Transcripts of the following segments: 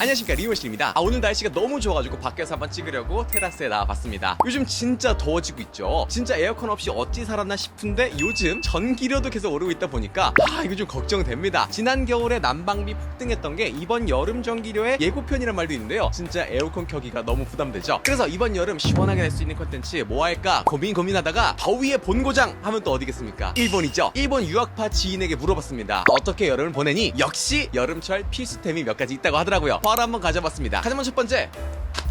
안녕하십니까 리오실입니다. 아, 오늘 날씨가 너무 좋아가지고 밖에서 한번 찍으려고 테라스에 나와봤습니다. 요즘 진짜 더워지고 있죠? 진짜 에어컨 없이 어찌 살았나 싶은데 요즘 전기료도 계속 오르고 있다 보니까 아 이거 좀 걱정됩니다. 지난 겨울에 난방비 폭등했던 게 이번 여름 전기료의 예고편이란 말도 있는데요. 진짜 에어컨 켜기가 너무 부담되죠? 그래서 이번 여름 시원하게 낼 수 있는 컨텐츠 뭐 할까 고민 고민하다가 더위의 본고장 하면 또 어디겠습니까? 일본이죠? 일본 유학파 지인에게 물어봤습니다. 어떻게 여름을 보내니? 역시 여름철 필수템이 몇 가지 있다고 하더라고요 바로 한번 가져봤습니다 가장 먼저 첫 번째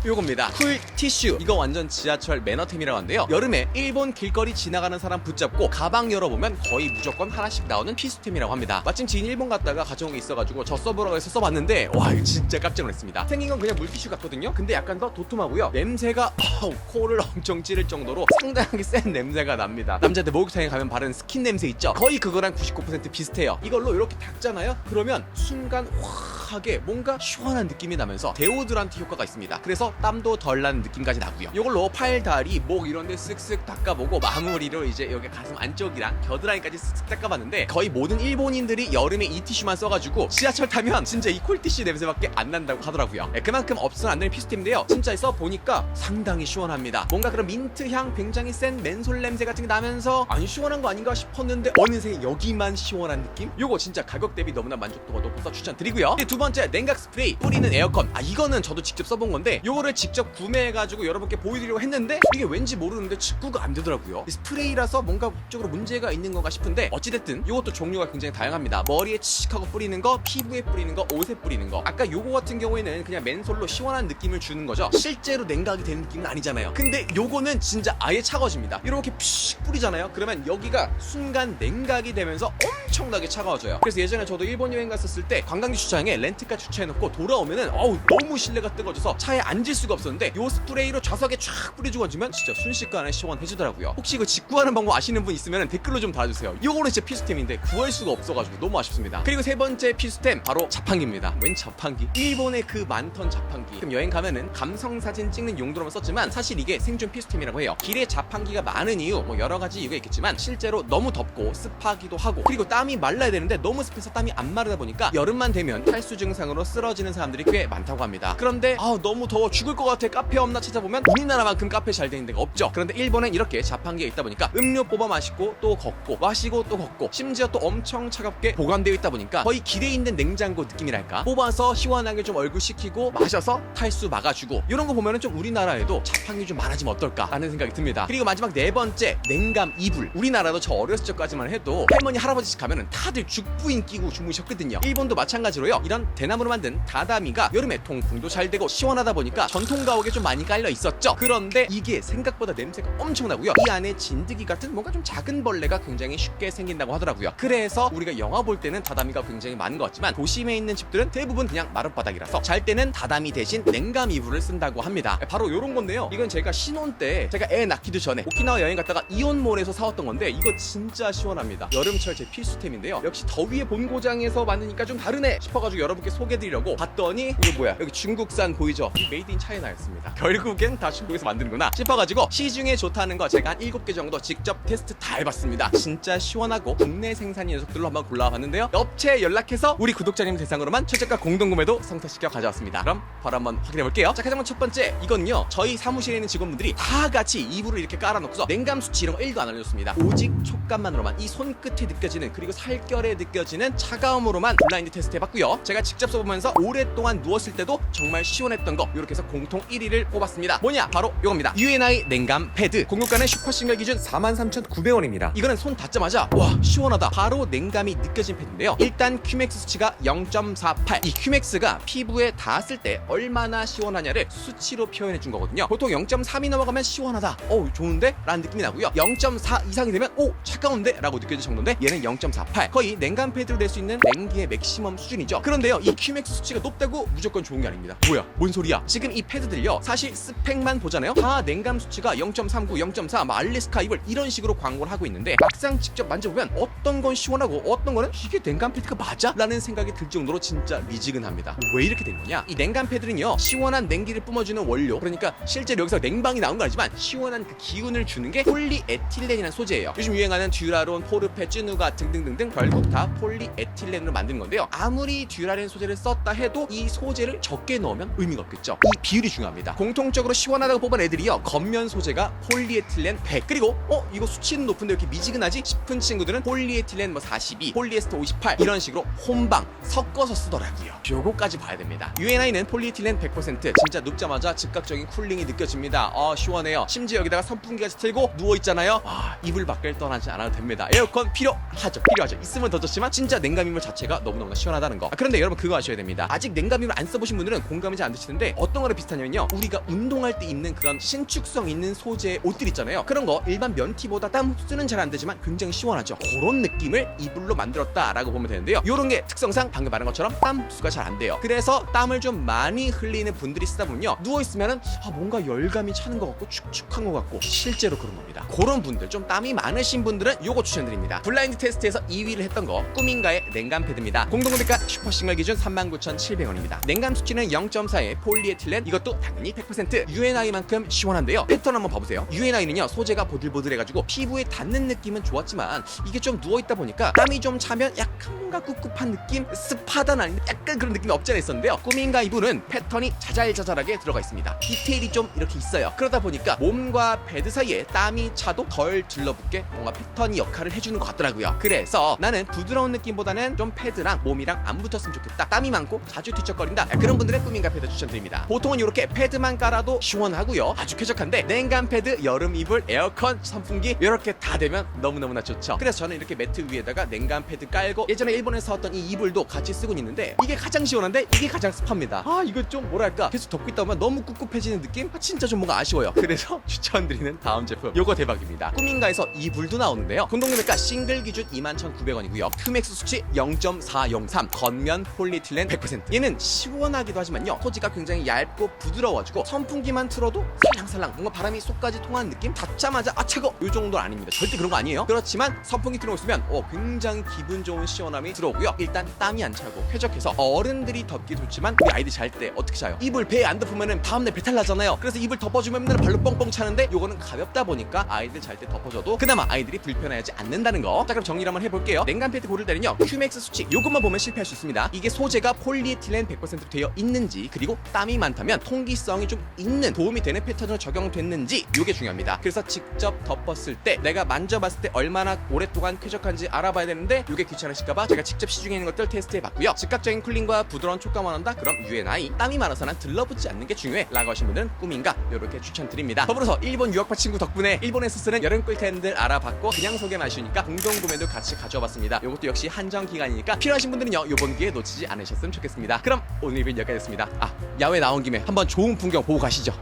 요겁니다. 쿨 티슈. 이거 완전 지하철 매너템이라고 하는데요. 여름에 일본 길거리 지나가는 사람 붙잡고 가방 열어보면 거의 무조건 하나씩 나오는 필수템이라고 합니다. 마침 지인 일본 갔다가 가져온 게 있어가지고 저 써보라고 해서 써봤는데 와 이거 진짜 깜짝 놀랐습니다. 생긴 건 그냥 물티슈 같거든요. 근데 약간 더 도톰하고요. 냄새가 어우, 코를 엄청 찌를 정도로 상당하게 센 냄새가 납니다. 남자들 목욕탕에 가면 바르는 스킨 냄새 있죠? 거의 그거랑 99% 비슷해요. 이걸로 이렇게 닦잖아요? 그러면 순간 확 하게 뭔가 시원한 느낌이 나면서 데오드란트 효과가 있습니다. 그래서 땀도 덜 나는 느낌까지 나고요. 이걸로 팔, 다리, 목 이런 데 쓱쓱 닦아보고 마무리로 이제 여기 가슴 안쪽이랑 겨드랑이까지 쓱쓱 닦아봤는데 거의 모든 일본인들이 여름에 이 티슈만 써가지고 지하철 타면 진짜 이 콜티슈 냄새밖에 안 난다고 하더라고요. 네, 그만큼 없으면 안 되는 필수템인데요. 진짜 써 보니까 상당히 시원합니다. 뭔가 그런 민트 향 굉장히 센 맨솔 냄새 같은 게 나면서 안 시원한 거 아닌가 싶었는데 어느새 여기만 시원한 느낌? 요거 진짜 가격 대비 너무나 만족도가 높아서 추천드리고요. 네, 두 번째 냉각 스프레이 뿌리는 에어컨. 아 이거는 저도 직접 써본 건데 요거를 직접 구매해가지고 여러분께 보여드리려고 했는데 이게 왠지 모르는데 직구가 안 되더라고요. 이 스프레이라서 뭔가 법적으로 문제가 있는 건가 싶은데 어찌됐든 이것도 종류가 굉장히 다양합니다. 머리에 치익하고 뿌리는 거, 피부에 뿌리는 거, 옷에 뿌리는 거. 아까 요거 같은 경우에는 그냥 맨솔로 시원한 느낌을 주는 거죠. 실제로 냉각이 되는 느낌은 아니잖아요. 근데 요거는 진짜 아예 차가워집니다. 이렇게 픽 뿌리잖아요. 그러면 여기가 순간 냉각이 되면서 엄청나게 차가워져요. 그래서 예전에 저도 일본 여행 갔었을 때 관광지 주차장에 렌트카 주차해놓고 돌아오면은 어우 너무 실내가 뜨거워져서 차에 앉을 수가 없었는데 요 스프레이로 좌석에 쫙 뿌려주고 앉으면 진짜 순식간에 시원해지더라고요. 혹시 이거 직구하는 방법 아시는 분 있으면 댓글로 좀 달아주세요. 요거는 진짜 필수템인데 구할 수가 없어가지고 너무 아쉽습니다. 그리고 세 번째 필수템 바로 자판기입니다. 웬 자판기? 일본의 그 많던 자판기. 그럼 여행 가면은 감성 사진 찍는 용도로만 썼지만 사실 이게 생존 필수템이라고 해요. 길에 자판기가 많은 이유 뭐 여러 가지 이유가 있겠지만 실제로 너무 덥고 습하기도 하고 그리고 땀이 말라야 되는데 너무 습해서 땀이 안 마르다 보니까 여름만 되면 탈수 증상으로 쓰러지는 사람들이 꽤 많다고 합니다. 그런데 아 너무 더워 죽을 것 같아 카페 없나 찾아보면 우리나라만큼 카페 잘 되는 데가 없죠. 그런데 일본엔 이렇게 자판기가 있다 보니까 음료 뽑아 마시고 또 걷고 마시고 또 걷고 심지어 또 엄청 차갑게 보관되어 있다 보니까 거의 길에 있는 냉장고 느낌이랄까 뽑아서 시원하게 좀 얼굴 식히고 마셔서 탈수 막아주고 이런 거 보면은 좀 우리나라에도 자판기 좀 많아지면 어떨까라는 생각이 듭니다. 그리고 마지막 네 번째 냉감 이불 우리나라도 저 어렸을 적까지만 해도 할머니 할아버지 집 가면은 다들 죽부인 끼고 주무셨거든요. 일본도 마찬가지로요. 이런 대나무로 만든 다다미가 여름에 통풍도 잘 되고 시원하다 보니까 전통 가옥에 좀 많이 깔려 있었죠. 그런데 이게 생각보다 냄새가 엄청나고요. 이 안에 진드기 같은 뭔가 좀 작은 벌레가 굉장히 쉽게 생긴다고 하더라고요. 그래서 우리가 영화 볼 때는 다다미가 굉장히 많은 것 같지만 도심에 있는 집들은 대부분 그냥 마룻바닥이라서 잘 때는 다다미 대신 냉감 이불을 쓴다고 합니다. 바로 이런 건데요. 이건 제가 신혼 때 제가 애 낳기도 전에 오키나와 여행 갔다가 이온몰에서 사왔던 건데 이거 진짜 시원합니다. 여름철 제 필수템인데요. 역시 더위의 본고장에서 만드니까 좀 다르네 싶어가지고 여러분 께 소개해드리려고 봤더니 이거 뭐야 여기 중국산 보이죠? 이 메이드 인 차이나였습니다. 결국엔 다 중국에서 만드는구나 싶어가지고 시중에 좋다는 거 제가 한 7개 정도 직접 테스트 다 해봤습니다. 진짜 시원하고 국내 생산 녀석들로 한번 골라봤는데요. 업체에 연락해서 우리 구독자님 대상으로만 최저가 공동구매도 성사시켜 가져왔습니다. 그럼 바로 한번 확인해 볼게요. 자 가장 첫 번째 이건요 저희 사무실에 있는 직원분들이 다 같이 이불을 이렇게 깔아놓고서 냉감 수치 이런 거 1도 안 알려줬습니다. 오직 촉감만으로만 이 손끝에 느껴지는 그리고 살결에 느껴지는 차가움으로만 블라인드 테스트 해봤고요. 제가 직접 써보면서 오랫동안 누웠을 때도 정말 시원했던 거 이렇게 해서 공통 1위를 뽑았습니다. 뭐냐 바로 이겁니다. UNI 냉감 패드 공급가는 슈퍼싱글 기준 43,900원입니다. 이거는 손 닿자마자 와 시원하다 바로 냉감이 느껴진 패드인데요. 일단 큐맥스 수치가 0.48. 이 큐맥스가 피부에 닿았을 때 얼마나 시원하냐를 수치로 표현해 준 거거든요. 보통 0.3이 넘어가면 시원하다. 어우 좋은데? 라는 느낌이 나고요. 0.4 이상이 되면 오 차가운데? 라고 느껴질 정도인데 얘는 0.48. 거의 냉감 패드로 낼수 있는 냉기의 맥시멈 수준이죠. 그런데요 이 큐맥스 수치가 높다고 무조건 좋은 게 아닙니다. 뭐야 뭔 소리야? 지금 이 패드들요 사실 스펙만 보잖아요. 다 냉감 수치가 0.39, 0.4, 뭐 알리스카 이블 이런 식으로 광고를 하고 있는데 막상 직접 만져보면 어떤 건 시원하고 어떤 거는 이게 냉감 패드가 맞아? 라는 생각이 들 정도로 진짜 미지근합니다. 왜 이렇게 된 거냐? 이 냉감 패드는요 시원한 냉기를 뿜어주는 원료 그러니까 실제로 여기서 냉방이 나온 건 아니지만 시원한 그 기운을 주는 게 폴리에틸렌이라는 소재예요. 요즘 유행하는 듀라론, 포르페, 쯔누가 등등등등 결국 다 폴리에틸렌으로 만드는 건데요. 아무리 듀라 스타일린 소재를 썼다 해도 이 소재를 적게 넣으면 의미가 없겠죠. 이 비율이 중요합니다. 공통적으로 시원하다고 뽑은 애들이요. 겉면 소재가 폴리에틸렌 100 그리고 어 이거 수치는 높은데 왜 이렇게 미지근하지 싶은 친구들은 폴리에틸렌 뭐 42, 폴리에스터 58 이런 식으로 혼방 섞어서 쓰더라고요. 요거까지 봐야 됩니다. UNI는 폴리에틸렌 100% 진짜 눕자마자 즉각적인 쿨링이 느껴집니다. 어 시원해요. 심지어 여기다가 선풍기까지 틀고 누워 있잖아요. 아 이불 밖을 떠나지 않아도 됩니다. 에어컨 필요하죠. 필요하죠. 있으면 더 좋지만 진짜 냉감 이물 자체가 너무너무 시원하다는 거. 아, 그런데 여러분 그거 아셔야 됩니다. 아직 냉감이물 안 써보신 분들은 공감이 잘 안 되시는데 어떤 거랑 비슷하냐면요. 우리가 운동할 때 입는 그런 신축성 있는 소재의 옷들 있잖아요. 그런 거 일반 면티보다 땀 흡수는 잘 안 되지만 굉장히 시원하죠. 그런 느낌을 이불로 만들었다라고 보면 되는데요. 이런 게 특성상 방금 말한 것처럼 땀 흡수가 잘 안 돼요. 그래서 땀을 좀 많이 흘리는 분들이 쓰다 보면요. 누워 있으면은 아, 뭔가 열감이 차는 것 같고 축축한 것 같고 실제로 그런 겁니다. 그런 분들 좀 땀이 많으신 분들은 요거 추천드립니다. 블라인드 테스트에서 2위를 했던 거 꾸민가의 냉감 패드입니다. 공동구매가 슈퍼싱글 기준 39,700원입니다. 냉감 수치는 0.4의 폴리에틸렌 이것도 당연히 100% UNI만큼 시원한데요. 패턴 한번 봐보세요. UNI는요 소재가 보들보들해가지고 피부에 닿는 느낌은 좋았지만 이게 좀 누워있다 보니까 땀이 좀 차면 약간 뭔가 꿉꿉한 느낌 습하단 아닌데 약간 그런 느낌이 없지 않아 있었는데요. 꾸민가 이불은 패턴이 자잘자잘하게 들어가 있습니다. 디테일이 좀 이렇게 있어요. 그러다 보니까 몸과 패드 사이에 땀이 차도 덜 들러붙게 뭔가 패턴이 역할을 해주는 것 같더라고요. 그래서 나는 부드러운 느낌보다는 좀 패드랑 몸이랑 안 붙었으면 좋겠 다. 땀이 많고 자주 뒤척거린다. 그런 분들은 꾸민가 패드 추천드립니다. 보통은 이렇게 패드만 깔아도 시원하고요. 아주 쾌적한데 냉감 패드, 여름 이불, 에어컨, 선풍기 이렇게 다 되면 너무너무나 좋죠. 그래서 저는 이렇게 매트 위에다가 냉감 패드 깔고 예전에 일본에서 사왔던 이 이불도 같이 쓰고 있는데 이게 가장 시원한데 이게 가장 습합니다. 아 이거 좀 뭐랄까 계속 덮고 있다 보면 너무 꿉꿉해지는 느낌? 아, 진짜 좀 뭔가 아쉬워요. 그래서 추천드리는 다음 제품 요거 대박입니다. 꾸민가에서 이불도 나오는데요. 공동구매가 싱글 기준 21,900원이고요. 큐맥스 수치 0.403 겉면 폴리에틸렌 100% 얘는 시원하기도 하지만요. 소지가 굉장히 얇고 부드러워가지고 선풍기만 틀어도 살랑살랑 뭔가 바람이 속까지 통하는 느낌? 닿자마자 아 차고 요 정도는 아닙니다. 절대 그런 거 아니에요. 그렇지만 선풍기 틀어 있으면 어, 굉장히 기분 좋은 시원함이 들어오고요. 일단 땀이 안 차고 쾌적해서 어른들이 덥기 좋지만 우리 아이들 잘 때 어떻게 자요? 이불 배에 안 덮으면은 다음날 배탈 나잖아요. 그래서 이불 덮어주면 맨날 발로 뻥뻥 차는데 요거는 가볍다 보니까 아이들 잘 때 덮어줘도 그나마 아이들이 불편해하지 않는다는 거. 자 그럼 정리를 한번 해볼게요. 냉감 패드 고를 때는요. 큐맥스 수치 요것만 보면 실패할 수 있습니다. 이게 소재가 폴리에틸렌 100% 되어 있는지 그리고 땀이 많다면 통기성이 좀 있는 도움이 되는 패턴으로 적용됐는지 요게 중요합니다. 그래서 직접 덮었을 때 내가 만져봤을 때 얼마나 오랫동안 쾌적한지 알아봐야 되는데 요게 귀찮으실까봐 제가 직접 시중에 있는 것들 테스트해봤고요. 즉각적인 쿨링과 부드러운 촉감 원한다? 그럼 UNI 땀이 많아서 난 들러붙지 않는 게 중요해 라고 하신 분들은 꾸민가 요렇게 추천드립니다. 더불어서 일본 유학파 친구 덕분에 일본에서 쓰는 여름 꿀템들 알아봤고 그냥 소개만 하시니까 공동 구매도 같이 가져와봤습니다. 요것도 역시 한정 기간이니까 필요하신 분들은요 요번 기회에 놓치지 않으셨으면 좋겠습니다. 그럼 오늘 리뷰는 여기까지였습니다. 아 야외 나온 김에 한번 좋은 풍경 보고 가시죠.